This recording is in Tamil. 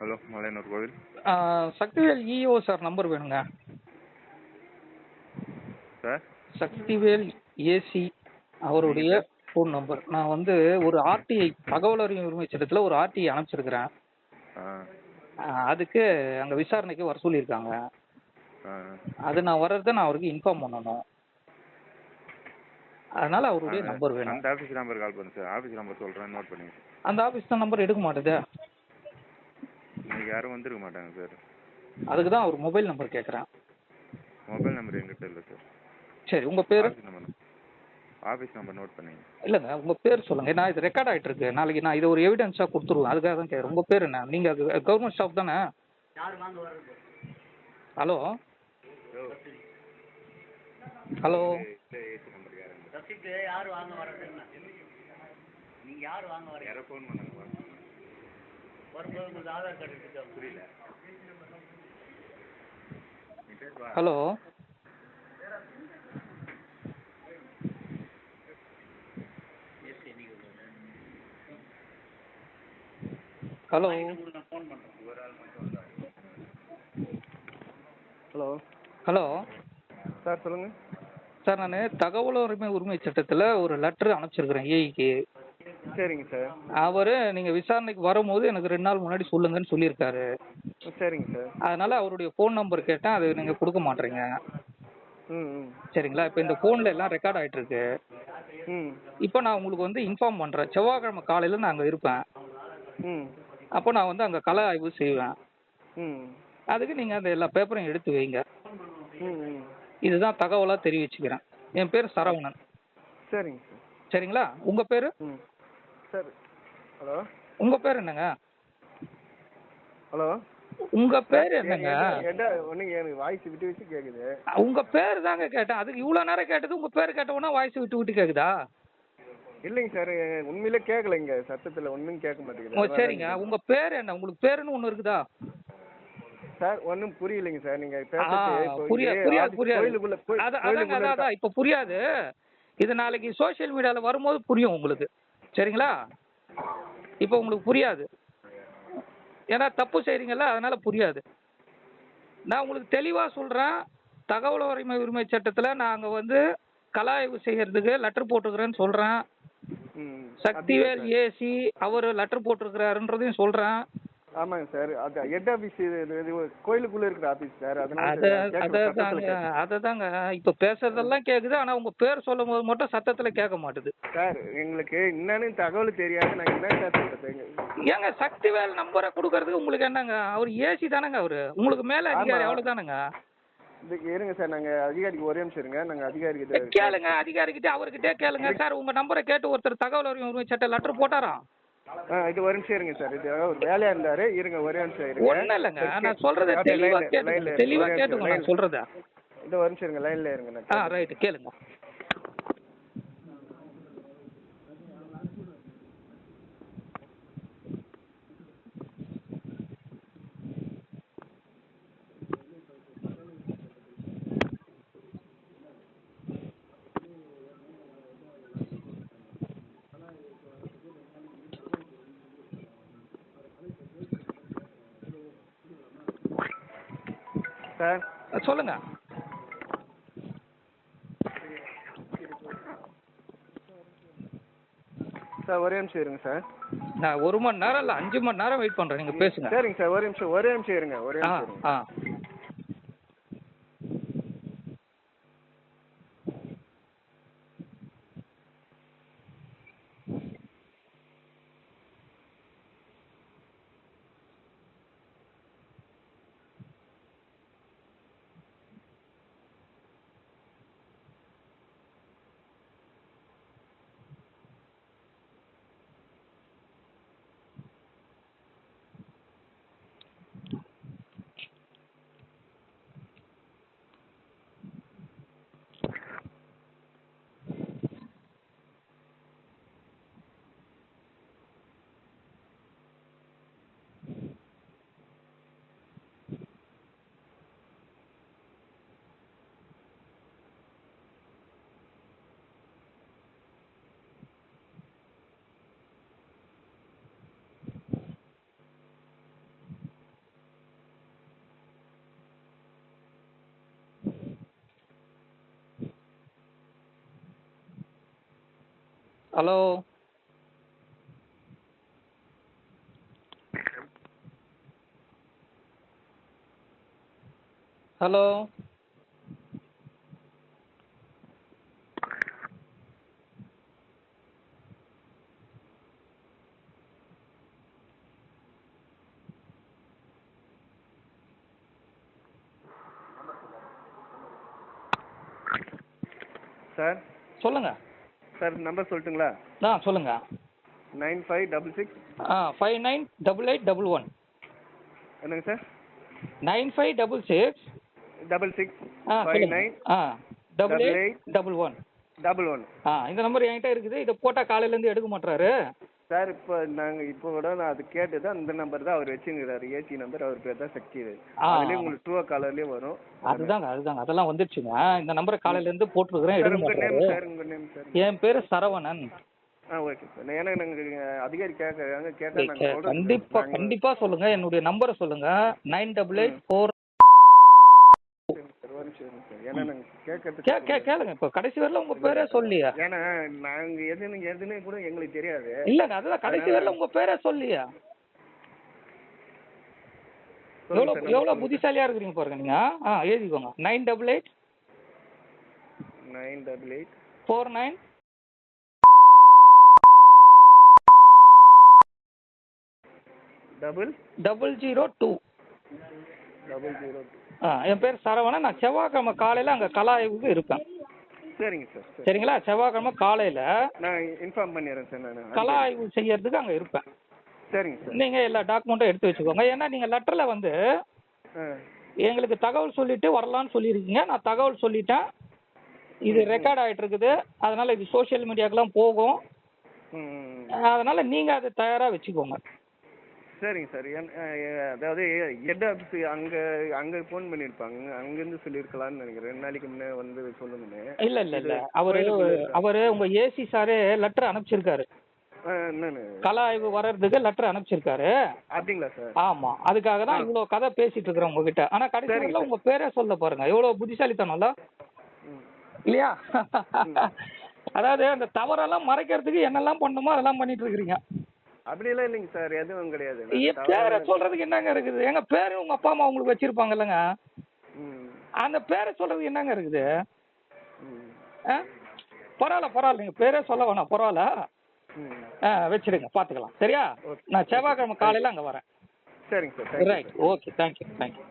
ஹலோ மலையனூர் கோவில். சக்திவேல் இஓ சார் நம்பர் வேணுங்க. சார்? சக்திவேல் ஏசி அவருடைய ஃபோன் நம்பர் நான் வந்து ஒரு ஆர்டிஐ தகவல் அறியும் உரிமை சட்டத்தில் ஒரு ஆர்டிஐ அனுப்பிச்சிருக்கிறேன். அதுக்கு அங்கே விசாரணைக்கு வர சொல்லியிருக்காங்க. அது நான் வர்றதை நான் அவருக்கு இன்ஃபார்ம் பண்ணணும். அதனால அவருடைய நம்பர் வேணும். அந்த ஆஃபீஸ் நம்பர் கால் பண்ணுங்க சார். ஆஃபீஸ் நம்பர் சொல்கிறேன் நோட் பண்ணிங்க அந்த ஆஃபீஸ் தான் நம்பர் எடுக்க மாட்டேது. யாரும் வந்திருக்க மாட்டாங்க சார் அதுக்கு தான் அவர் மொபைல் நம்பர் கேட்குறேன் மொபைல் நம்பர் எங்கிட்ட இல்லை சார் சரி உங்கள் பேர்? Office number office number note பண்ணிங்க. இல்லைங்க உங்கள் பேர் சொல்லுங்கள் நான் இது ரெக்கார்ட் ஆகிட்டு இருக்கு. நாளைக்கு நான் இதை ஒரு எவிடன்ஸாக கொடுத்துருவேன். அதுக்காக தான் கேட்குறேன் உங்கள் பேர் என்ன? நீங்கள் அது கவர்மெண்ட் ஸ்டாஃப் தானே? ஹலோ ஹலோ யார் வாங்க வர்றதுன்னா நீங்க யார் வாங்க யாரோ ஃபோன் பண்ணாங்க. வரும்போது உங்களுக்கு ஆதார் கார்டு எடுத்துக்கோங்க புரியல. Hello. Hello. Hello. Hello. Sir சொல்லுங்கள் சார் நான் தகவல் உரிமை உரிமை சட்டத்தில் ஒரு லெட்டர் அனுப்பிச்சிருக்கிறேன் ஏஐக்கு சரிங்க சார். அவர் நீங்கள் விசாரணைக்கு வரும்போது எனக்கு ரெண்டு நாள் முன்னாடி சொல்லுங்கன்னு சொல்லியிருக்காரு. சரிங்க சார். அதனால அவருடைய ஃபோன் நம்பர் கேட்டேன் அது நீங்கள் கொடுக்க மாட்டேறீங்க ம் ம். சரிங்களா? இப்போ இந்த ஃபோனில் எல்லாம் ரெக்கார்ட் ஆகிட்டு இருக்கு ம். இப்போ நான் உங்களுக்கு வந்து இன்ஃபார்ம் பண்ணுறேன் செவ்வாய்க்கிழமை காலையில் நான் அங்கே இருப்பேன். ம். அப்போ நான் வந்து அங்கே கல ஆய்வு செய்வேன். ம். அதுக்கு நீங்கள் அந்த எல்லா பேப்பரையும் எடுத்து வைங்க. ம் இதுதான் தகவலாக தெரிவிச்சுக்கிறேன். என் பேர் சரவணன். சரிங்க சார். சரிங்களா? உங்கள் பேர்? ம். Sir hello? உங்கள் பேர் என்னங்க? ஹலோ? உங்கள் பேர் என்னங்க? எனக்கு வாய்ஸ் விட்டு விட்டு கேட்குது உங்கள் பேர் தாங்க கேட்டேன். அதுக்கு இவ்வளோ நேரம் கேட்டது உங்கள் பேர் கேட்ட உடனே வாய்ஸ் விட்டு விட்டு கேட்குதா இல்லைங்க சார் உண்மையிலே கேட்கல இங்கே சத்தத்தில் ஒன்றும் கேட்க ஓ மாட்டேங்குது சரிங்க. உங்கள் பேர் என்ன? உங்களுக்கு பேருன்னு ஒன்று இருக்குதா? சார் ஒன்றும் புரியலைங்க சார். நீங்கள் புரியாது புரியாது. புரியாது அதான் அதான் இப்போ புரியாது. இது நாளைக்கு சோஷியல் மீடியாவில் வரும்போது புரியும் உங்களுக்கு. சரிங்களா? இப்போ உங்களுக்கு புரியாது. ஏன்னா தப்பு செய்கிறீங்கல்ல அதனால புரியாது. நான் உங்களுக்கு தெளிவாக சொல்கிறேன் தகவல் உரிமை உரிமை சட்டத்தில் நாங்கள் வந்து கலாய்வு செய்யறதுக்கு லெட்டர் போட்டுக்கிறேன்னு சொல்கிறேன் சக்திவேல் ஏசி அவர் லெட்டர் போட்டிருக்கிறாருன்றதையும் சொல்கிறேன் ஆமாங்க சார். அது ஹெட் இது கோயிலுக்குள்ளே இருக்கிற ஆஃபீஸ் சார். அதனால அத கேட்கல, அத சத்தத்துல தாங்க கேட்கல. அத தாங்க. இப்ப பேசுறதெல்லாம் கேக்குது ஆனா உங்க பேர் சொல்லும் போது மட்டும் சத்தத்துல கேட்க மாட்டுது. சார் எங்களுக்கு என்னன்னு தகவல் தெரியாது. நாங்கள் என்ன சார் சொல்றது? ஏங்க சக்திவேல் நம்பரை கொடுக்கறதுக்கு உங்களுக்கு என்னங்க? அவர் ஏசி தானங்க அவரு? உங்களுக்கு மேல அதிகாரி. அவ்வளவு தானங்க இருங்க சார். நாங்கள் அதிகாரிக்கு ஒரே நிமிஷம் இருங்க. நாங்கள் அதிகாரிக்கு கேளுங்க அதிகாரிகிட்ட அவர்கிட்ட கேளுங்க. சார் உங்க நம்பரை கேட்டு ஒருத்தர் தகவல் உரிமை சட்ட லெட்டர் போட்டாராம் ஆ இது ஒரு நிமிஷம் இருங்க சார். இது ஒரு வேலையாக இருந்தார். இருங்க ஒரே நிமிஷம் இருங்க. ஒண்ணும் இல்லைங்க. நான் சொல்றத தெளிவா லைன்ல தெளிவா கேட்டுங்க. நான் சொல்றத. இந்த ஒரு நிமிஷம் இருங்க லைனில் இருங்க ஆ ரைட் கேளுங்க. சார். சொல்லுங்க. சார் ஒரே நிமிஷம் இருங்க சார். நான் ஒரு மணி நேரம் இல்ல அஞ்சு மணி நேரம் வெயிட் பண்றேன். நீங்க பேசுங்க. சரிங்க சார் ஒரே நிமிஷம் ஒரே நிமிஷம் இருங்க ஒரே நிமிஷம் ஆ. Hello hello sir? சொல்லுங்க. சார் நம்பர் சொல்லட்டுங்களா? ஆ சொல்லுங்க. Nine five double six. ஆ five nine double eight double one. என்னங்க sir? Nine five double six. Double six. ஆ ஃபைவ் நைன் ஆ double eight double one. Double one. ஆ இந்த நம்பர் என்கிட்ட இருக்குது. இதை போட்டால் காலையிலேருந்து எடுக்க மாட்டாரு சார் இப்போ நாங்கள் இப்போ கூட நான் அது கேட்டது அந்த நம்பர் தான் அவர் வச்சுருக்கிறாரு. ஏசி நம்பர் அவர் பேர் தான் சக்தி. அதுலேயே உங்களுக்கு டூ காலர்லேயே வரும். அதுதாங்க அதுதாங்க. அதெல்லாம் வந்துடுச்சுங்க இந்த நம்பரை காலையிலேருந்து போட்டிருக்கிறேன். சார் எடுக்க சார். என் பேர் சரவணன். கண்டிப்பா கண்டிப்பா சொல்லுங்க. என்னுடைய நம்பரை சொல்லுங்க. Nine double eight four sir ஒரு நிமிஷம் இருங்க சார் ஏன்னா நாங்கள் கே கேட்கறதுக்கு கே கேளுங்க. இப்போ கடைசி வரல உங்க பேரே சொல்லியா? ஏன்னா நாங்கள் எதுன்னு எதுன்னு கூட எங்களுக்கு தெரியாது. இல்லங்க அதுதான் கடைசி வரல உங்க பேரே சொல்லியா? எவ்வளோ சொல்லுங்க சார் எவ்வளோ புத்திசாலியா இருக்கிறீங்க பாருங்க நீங்க ஆ எழுதிக்கோங்க. Nine double eight nine double eight four nine double double zero two. ஆ என் பேர் சரவணன். நான் செவ்வாய்க்கிழமை காலையில் அங்கே கலா ஆய்வுக்கு இருப்பேன். சரிங்க சார் சரி. சரிங்களா? செவ்வாய்க்கிழமை காலையில் நான் இன்ஃபார்ம் பண்ணிடுறேன் சார் நான். கலா ஆய்வு செய்யறதுக்கு அங்கே இருப்பேன். சரிங்க சார். நீங்கள் எல்லா டாக்குமெண்ட்டும் எடுத்து வச்சுக்கோங்க. ஏன்னா நீங்கள் லெட்டரில் வந்து எங்களுக்கு தகவல் சொல்லிட்டு வரலான்னு சொல்லியிருக்கீங்க. நான் தகவல் சொல்லிட்டேன். இது ரெக்கார்ட் ஆகிட்டு இருக்குது அதனால் இது சோஷியல் மீடியாக்கெல்லாம் போகும். அதனால் நீங்கள் அதை தயாராக வச்சுக்கோங்க. சரிங்க சார். என் அதாவது ஹெட் ஆஃபீஸ் அங்கே அங்கே ஃபோன் பண்ணியிருப்பாங்க அங்கேருந்து சொல்லியிருக்கலாம்னு நினைக்கிறேன். ரெண்டு நாளைக்கு முன்னே வந்து சொல்லுங்கன்னு இல்லை இல்லை இல்லை. அவர்? அவர் உங்கள் ஏசி சாரே லெட்டர் அனுப்பிச்சிருக்காரு. கலா ஆய்வு வர்றதுக்கு லெட்டர் அனுப்பிச்சிருக்காரு. அப்படிங்களா சார்? ஆமா. அதுக்காக தான் ஆ. இவ்வளோ கதை பேசிட்டு இருக்கிறேன் உங்ககிட்ட. ஆனா கடைசியில். உங்க பேரே சொல்ல பாருங்க. எவ்வளவு புத்திசாலித்தனம்ல இல்லையா. அதாவது அந்த தவறெல்லாம் மறைக்கிறதுக்கு என்னெல்லாம் பண்ணுமோ அதெல்லாம் பண்ணிட்டு இருக்கிறீங்க. அப்படியெல்லாம் இல்லைங்க சார் எதுவும் கிடையாது. பேரை சொல்றதுக்கு என்னங்க இருக்குது? எங்க பேரு உங்க அப்பா அம்மா உங்களுக்கு வச்சிருப்பாங்க இல்லைங்க அந்த பேரை சொல்றதுக்கு என்னங்க இருக்குது? பரவாயில்ல பரவாயில்ல நீங்க பேரே சொல்ல வேணாம் பரவாயில்ல. ஆ, வச்சிடுங்க பாத்துக்கலாம் சரியா. நான் செவ்வாய்க்கிழமை காலையில அங்க வரேன். சரிங்க sir right okay thank you thank you